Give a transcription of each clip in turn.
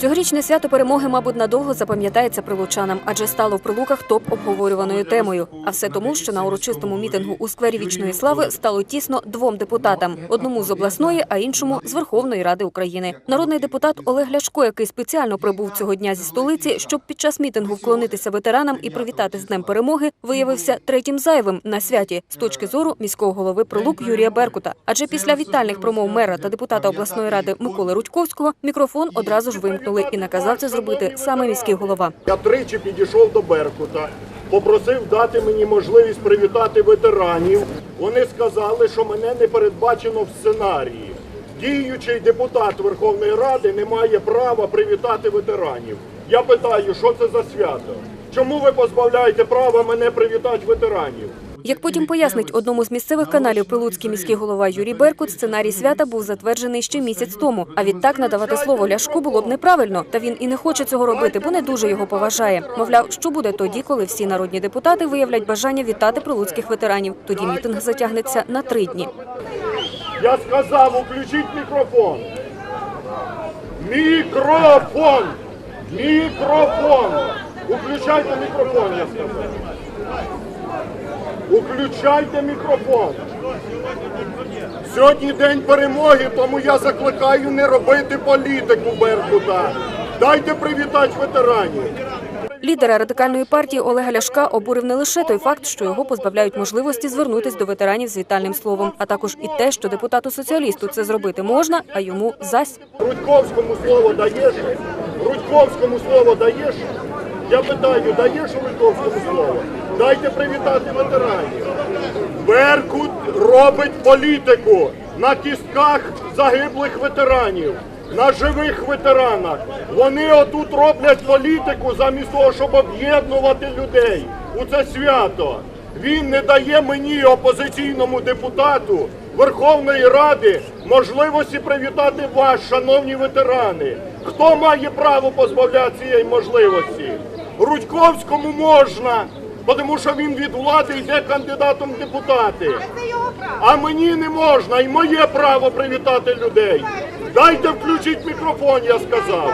Цьогорічне свято перемоги, мабуть, надовго запам'ятається прилучанам, адже стало в прилуках топ обговорюваною темою. А все тому, що на урочистому мітингу у сквері вічної слави стало тісно двом депутатам: одному з обласної, а іншому з Верховної Ради України. Народний депутат Олег Ляшко, який спеціально прибув цього дня зі столиці, щоб під час мітингу вклонитися ветеранам і привітати з днем перемоги, виявився третім зайвим на святі з точки зору міського голови Прилук Юрія Беркута. Адже після вітальних промов мера та депутата обласної ради Миколи Рудьковського мікрофон одразу ж вимкнули і наказав це зробити саме міський голова. Я тричі підійшов до Беркута, попросив дати мені можливість привітати ветеранів. Вони сказали, що мене не передбачено в сценарії. Діючий депутат Верховної Ради не має права привітати ветеранів. Я питаю, що це за свято? Чому ви позбавляєте права мене привітати ветеранів? Як потім пояснить одному з місцевих каналів прилуцький міський голова Юрій Беркут, сценарій свята був затверджений ще місяць тому. А відтак надавати слово Ляшку було б неправильно. Та він і не хоче цього робити, бо не дуже його поважає. Мовляв, що буде тоді, коли всі народні депутати виявлять бажання вітати прилуцьких ветеранів. Тоді мітинг затягнеться на три дні. Я сказав, включіть мікрофон. Мікрофон! Мікрофон! Уключайте мікрофон, я сказав. Уключайте мікрофон. Сьогодні день перемоги, тому я закликаю не робити політику Беркута. Дайте привітати ветеранів. Лідера радикальної партії Олега Ляшка обурив не лише той факт, що його позбавляють можливості звернутись до ветеранів з вітальним словом, а також і те, що депутату соціалісту це зробити можна, а йому зась. Рудьковському слово даєш? Рудьковському слово даєш? Я питаю, даєш Рудьковському слово? Дайте привітати ветеранів. Беркут робить політику на кістках загиблих ветеранів, на живих ветеранах. Вони отут роблять політику замість того, щоб об'єднувати людей у це свято. Він не дає мені, опозиційному депутату Верховної Ради, можливості привітати вас, шановні ветерани. Хто має право позбавляти цієї можливості? Рудьковському можна, тому що він від влади йде кандидатом в депутати. А мені не можна, і моє право привітати людей. Дайте включіть мікрофон, я сказав.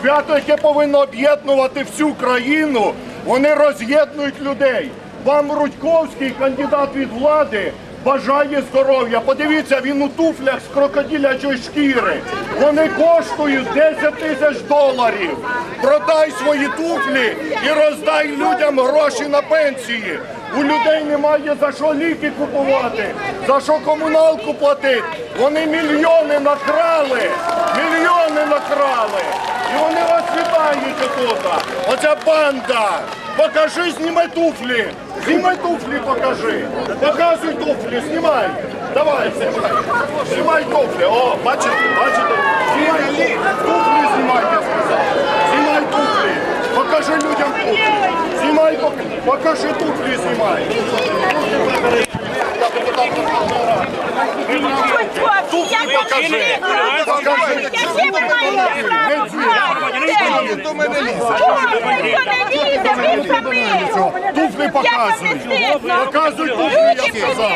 Свято, яке повинно об'єднувати всю країну, вони роз'єднують людей. Вам Рудьковський, кандидат від влади, бажає здоров'я. Подивіться, він у туфлях з крокодилячої шкіри. Вони коштують 10 тисяч доларів. Продай свої туфлі і роздай людям гроші на пенсії. У людей немає за що ліки купувати, за що комуналку платити. Вони мільйони накрали, мільйони накрали. І вони вас вітають тут. Оця банда. Покажи, знімай туфлі. Знімай туфлі, покажи. Показуй туфлі, знімай. Давай, знімай. Знімай туфлі. О, бачите, бачите? Знімай туфлі. Туфлі знімай, я сказав. Знімай туфлі. Покажи людям туфлі. Знімай, пок- покажи туфлі, знімай. Туфлі покажи. Покажи. Туфлі показують. Показуй туфлі, я сказав.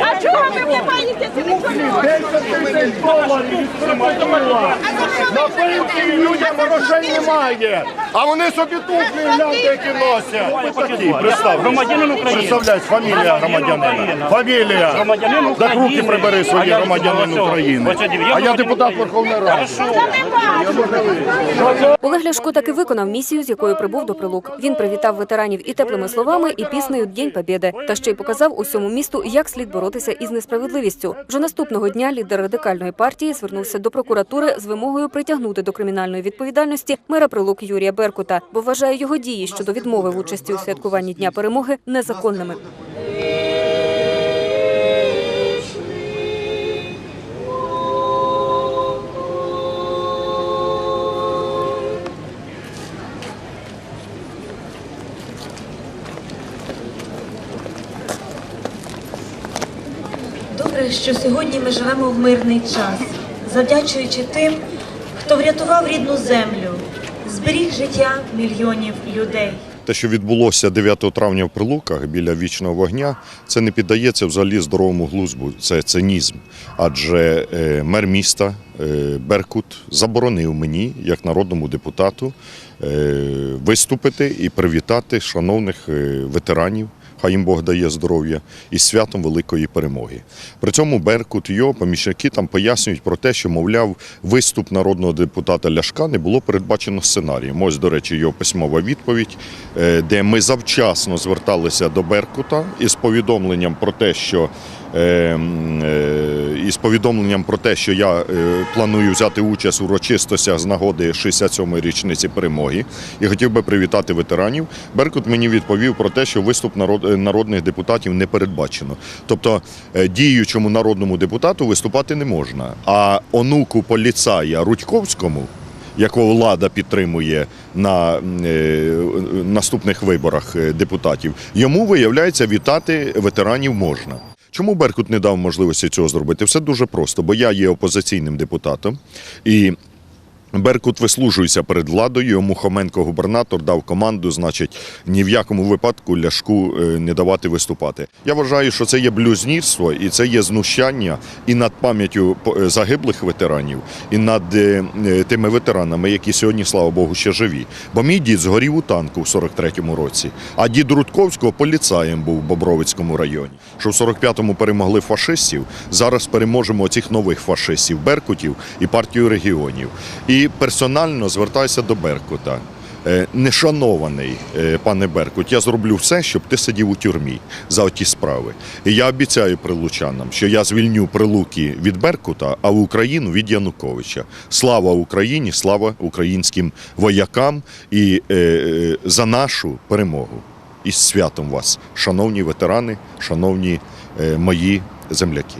А чого ви не маєте телефону? 10 тисяч доларів. На пенсії людям грошей немає. А вони собі туфлі гляньте, які носять. Такі? Представ. Громадянин України. Представляй, фамілія громадянина. Фамілія. Громадянин Так руки прибери свої А я громадянин України. ось, я А я громадянин депутат Верховної Ради. Олег Ляшко таки виконав місію, з якою прибув до прилук. Він привітав ветеранів і теплими словами, і піснею День Побєди. Та ще й показав усьому місту, як слід боротися із несправедливістю. Вже наступного дня лідер радикальної партії звернувся до прокуратури з вимогою притягнути до кримінальної відповідальності мера прилук Юрія Беркута, бо вважає його дії щодо відмови в участі у святкуванні Дня перемоги незаконними. Що сьогодні ми живемо в мирний час, завдячуючи тим, хто врятував рідну землю, зберіг життя мільйонів людей. Те, що відбулося 9 травня в Прилуках біля вічного вогня, це не піддається взагалі здоровому глузду. Це цинізм. Адже е, мер міста е, Беркут заборонив мені, як народному депутату, е, виступити і привітати шановних ветеранів. Хай їм Бог дає здоров'я і святом великої перемоги. При цьому Беркут його помічники там пояснюють про те, що, мовляв, виступ народного депутата Ляшка не було передбачено сценарієм. Ось, до речі, його письмова відповідь, е, де ми завчасно зверталися до Беркута із повідомленням про те, що із повідомленням про те, що я е, планую взяти участь у урочистостях з нагоди 67-ї річниці перемоги і хотів би привітати ветеранів. Беркут мені відповів про те, що виступ народ, е, народних депутатів не передбачено. Тобто е, діючому народному депутату виступати не можна. А онуку поліцая Рудьковському, якого влада підтримує на е, наступних виборах е, депутатів, йому виявляється вітати ветеранів можна. Чому Беркут не дав можливості цього зробити? Все дуже просто, бо я є опозиційним депутатом і. Беркут вислужується перед владою. Йому Хоменко губернатор дав команду, значить, ні в якому випадку ляшку е, не давати виступати. Я вважаю, що це є блюзнірство і це є знущання і над пам'яттю е, загиблих ветеранів, і над е, тими ветеранами, які сьогодні, слава Богу, ще живі. Бо мій дід згорів у танку в 43-му році, а дід Рудковського поліцаєм був в Бобровицькому районі. Що в 45-му перемогли фашистів, зараз переможемо оцих нових фашистів, беркутів і партію регіонів. І персонально звертаюся до Беркута. Е, Нешанований е, пане Беркут, я зроблю все, щоб ти сидів у тюрмі за оті справи. І я обіцяю прилучанам, що я звільню прилуки від Беркута, а Україну від Януковича. Слава Україні, слава українським воякам і е, е, за нашу перемогу. І з святом вас, шановні ветерани, шановні е, мої земляки.